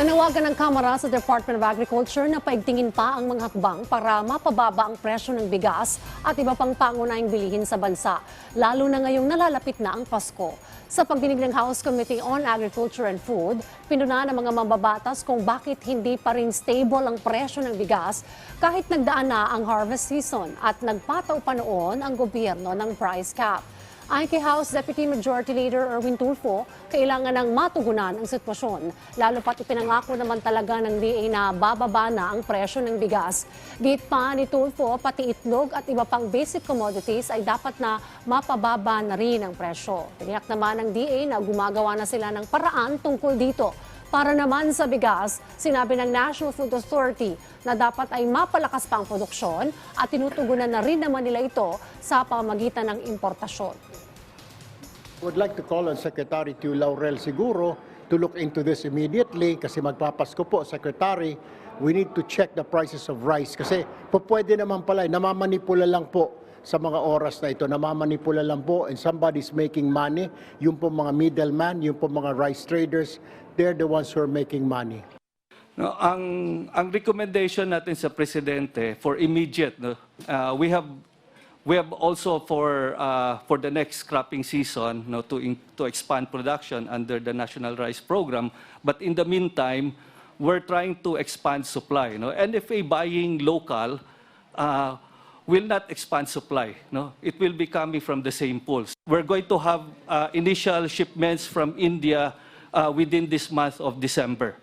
Nanawagan ng Kamara sa Department of Agriculture na paigtingin pa ang mga hakbang para mapababa ang presyo ng bigas at iba pang pangunahing bilihin sa bansa, lalo na ngayong nalalapit na ang Pasko. Sa pagdinig ng House Committee on Agriculture and Food, pinuna ng mga mambabatas kung bakit hindi pa rin stable ang presyo ng bigas kahit nagdaan na ang harvest season at nagpataw pa noon ang gobyerno ng price cap. Ayon kay House Deputy Majority Leader Erwin Tulfo, kailangan ng matugunan ang sitwasyon, lalo pat ipinangako naman talaga ng DA na bababa na ang presyo ng bigas. Git pa ni Tulfo, pati itlog at iba pang basic commodities ay dapat na mapababa na rin ang presyo. Tiniyak naman ng DA na gumagawa na sila ng paraan tungkol dito. Para naman sa bigas, sinabi ng National Food Authority na dapat ay mapalakas pa ang produksyon at tinutugunan na rin naman nila ito sa pamagitan ng importasyon. would like to call on Secretary Tio Laurel Siguro to look into this immediately kasi magpapasko po, Secretary. We need to check the prices of rice kasi po pwede naman pala, eh, namamanipula lang po sa mga oras na ito, namamanipula lang po and somebody's making money. Yung po mga middleman, yung po mga rice traders, they're the ones who are making money. No, ang ang recommendation natin sa presidente for immediate no, uh, we have we have also for uh, for the next cropping season no, to in, to expand production under the National Rice Program but in the meantime we're trying to expand supply no NFA buying local uh, will not expand supply. No? It will be coming from the same pools. We're going to have uh, initial shipments from India uh, within this month of December.